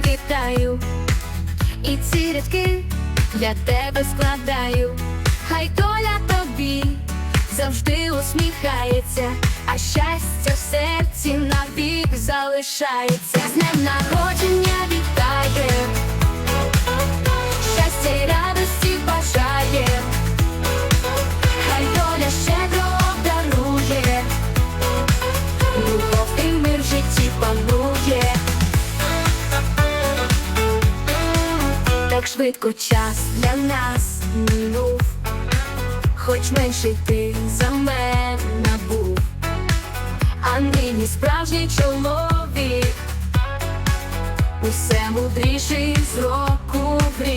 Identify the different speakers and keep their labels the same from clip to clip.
Speaker 1: тебе і ці рядки для тебе складаю, хай доля тобі завжди усміхається, а щастя в серці навік залишається. З днем народження вітає, щастя і радості бажає, хай доля щедро обдарує, любов і мир в житті панує. Швидко час для нас минув, хоч менший ти за мене був, а нині справжній чоловік, усе мудріший з року в рік,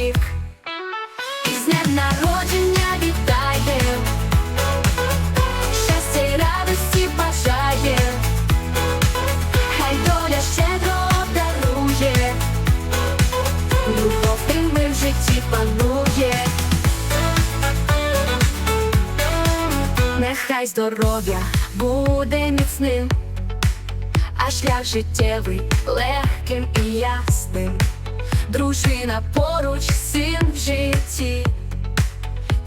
Speaker 1: житті панує. Нехай здоров'я буде міцним, а шлях життєвий легким і ясним. Дружина поруч, син в житті,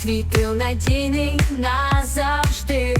Speaker 1: твій тил надійний назавжди.